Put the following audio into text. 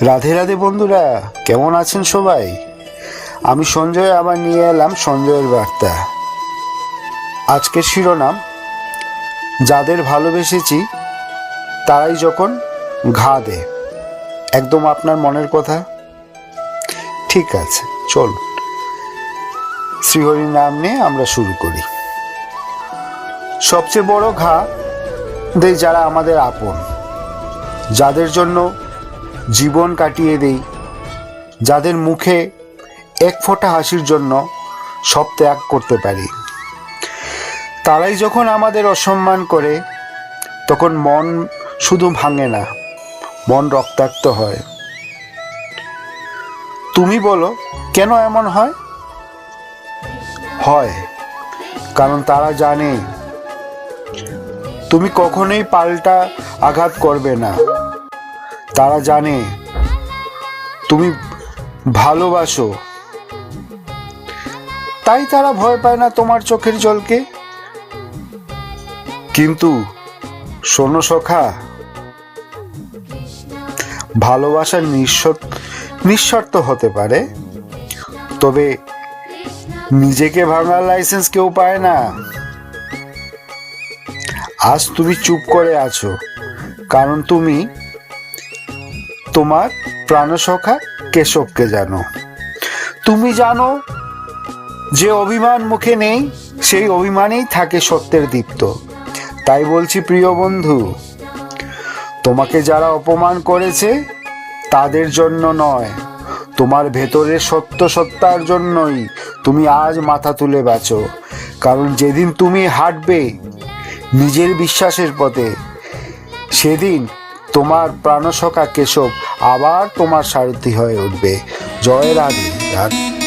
রাধে রাধে বন্ধুরা, কেমন আছেন সবাই? আমি সঞ্জয়, আবার নিয়ে এলাম সঞ্জয়ের বার্তা। আজকের শিরোনাম, যাদের ভালোবেসেছি, তারাই যখন ঘা দেয়। একদম আপনার মনের কথা। ঠিক আছে চল শ্রীহরির নাম নিয়ে আমরা শুরু করি। সবচেয়ে বড় ঘা দেয় যারা আমাদের আপন, যাদের জন্য জীবন কাটিয়ে দেই, যাদের মুখে এক ফোঁটা হাসির জন্য সব ত্যাগ করতে পারি। তারাই যখন আমাদের অসম্মান করে, তখন মন শুধু ভাঙে না, মন রক্তাক্ত হয়। তুমি বলো, কেন এমন হয়? হয়, কারণ তারা জানে তুমি কখনোই পাল্টা আঘাত করবে না। তারা জানে তুমি ভালোবাসো। তাই তারা ভয় পায় না তোমার চোখের জলকে। কিন্তু শোনো সখা ভালোবাসা নিঃস্বার্থ নিঃস্বার্থ হতে পারে। তবে নিজেকে ভাঙার লাইসেন্স কেউ পায় না। আজ তুমি চুপ করে আছো। কারণ তুমি তোমার প্রাণসখা কেশবকে জানো। তুমি জানো যে অভিমান মুখে নেই, সেই অভিমানেই থাকে সত্যের দীপ্ত। তাই বলছি, প্রিয় বন্ধু, তোমাকে যারা অপমান করেছে তাদের জন্য নয়, তোমার ভেতরের সত্য সত্তার জন্যই তুমি আজ মাথা তুলে বাঁচো। কারণ যেদিন তুমি হাঁটবে নিজের বিশ্বাসের পথে, সেদিন তোমার প্রাণসখা কেশব আবার তোমার সারথি হয়ে উঠবে। জয় রাধে রাধে।